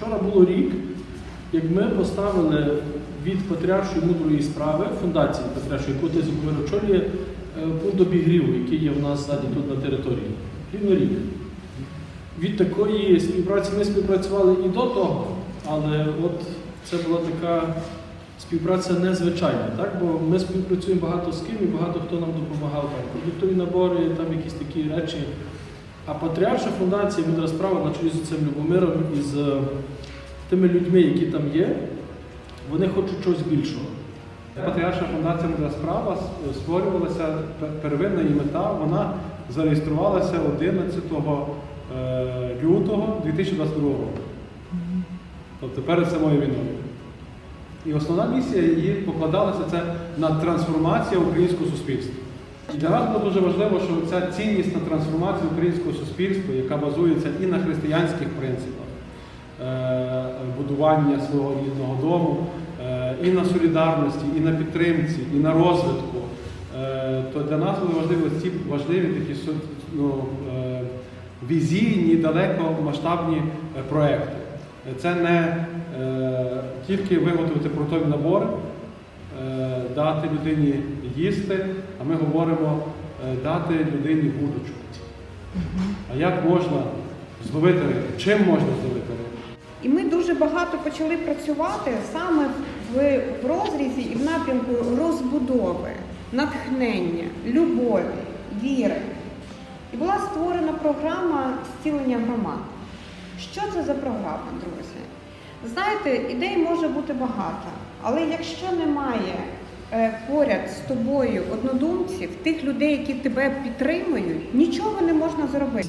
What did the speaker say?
Вчора було рік, як ми поставили від Патріаршої мудрої справи, фундації Патріаршої, яку ти Зубовир очолює, е, пункт обігріву, який є в нас ззаді тут на території. Рівно рік. Від такої співпраці ми співпрацювали і до того, але от це була така співпраця незвичайна, так? бо ми співпрацюємо багато з ким і багато хто нам допомагав. Продуктові набори, там якісь такі речі. А Патріарша фундація Мудра справа на чолі з цим Любомиром і з е, тими людьми, які там є, вони хочуть чогось більшого. Патріарша фундація «Мудра справа створювалася первинна її мета. Вона зареєструвалася 11 е, лютого 2022 року. Тобто перед самою війною. І основна місія її покладалася це на трансформацію українського суспільства. І для нас було дуже важливо, що ця ціннісна трансформація українського суспільства, яка базується і на християнських принципах, е, будування свого рідного дому, е, і на солідарності, і на підтримці, і на розвитку, е, то для нас були важливі ці важливі такі ну, візійні, далекомасштабні проекти. Це не тільки виготовити продуктові набори, е, дати людині їсти, а ми говоримо е, дати людині будочку. А як можна зловити рибу? Чим можна зловити рибу? І ми дуже багато почали працювати саме в розрізі і в напрямку розбудови, натхнення, любові, віри. І була створена програма зцілення громад. Що це за програма, друзі? Знаєте, ідей може бути багато, але якщо немає е, поряд з тобою однодумців, тих людей, які тебе підтримують, нічого не можна зробити.